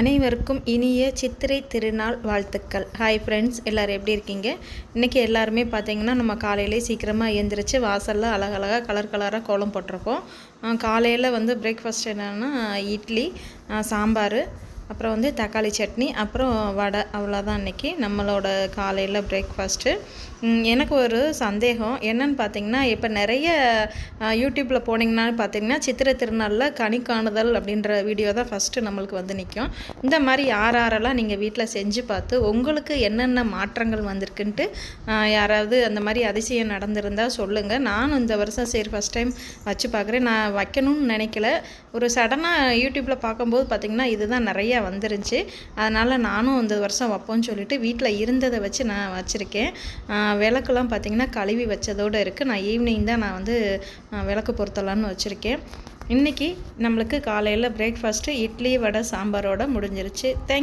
அனைவருக்கும் இனிய சித்திரை திருநாள் வாழ்த்துக்கள். ஹாய் ஃப்ரெண்ட்ஸ் எல்லோரும் எப்படி இருக்கீங்க? இன்றைக்கி எல்லாருமே பார்த்தீங்கன்னா நம்ம காலையிலே சீக்கிரமாக எழுந்திரிச்சு வாசலில் அழகழகாக கலர் கலராக கோலம் போட்டிருக்கோம். காலையில் வந்து பிரேக்ஃபாஸ்ட் என்னென்னா இட்லி சாம்பார் அப்புறம் வந்து தக்காளி சட்னி அப்புறம் வடை அவ்வளோதான் அன்றைக்கி நம்மளோட காலையில் பிரேக்ஃபாஸ்ட்டு எனக்கு ஒரு சந்தேகம். என்னன்னு பார்த்தீங்கன்னா இப்போ நிறைய யூடியூப்பில் போனீங்கன்னா பார்த்தீங்கன்னா சித்திரை திருநாளில் கனி காணுதல் அப்படின்ற வீடியோ தான் ஃபஸ்ட்டு நம்மளுக்கு வந்து நிற்கும் இந்த மாதிரி யார் யாரெல்லாம் நீங்கள் வீட்டில் செஞ்சு பார்த்து உங்களுக்கு என்னென்ன மாற்றங்கள் வந்திருக்குன்ட்டு யாராவது அந்த மாதிரி அதிசயம் நடந்திருந்தால் சொல்லுங்கள் நானும் இந்த வருஷம் சரி ஃபஸ்ட் டைம் வச்சு பார்க்குறேன். நான் வைக்கணும்னு நினைக்கல. ஒரு சடனாக யூடியூப்பில் பார்க்கும்போது பார்த்திங்கன்னா இதுதான் நிறையா வந்துருந்துச்சு அதனால் நானும் இந்த வருஷம் வைப்போம்னு சொல்லிட்டு வீட்டில் இருந்ததை வச்சு நான் வச்சுருக்கேன். விளக்குலாம் பார்த்திங்கன்னா கழுவி வச்சதோடு இருக்குது நான் ஈவினிங் தான் நான் வந்து விளக்கு பொருத்தலான்னு வச்சுருக்கேன். இன்றைக்கி நம்மளுக்கு காலையில் பிரேக்ஃபாஸ்ட்டு இட்லி வடை சாம்பாரோட முடிஞ்சிருச்சு. தேங்க்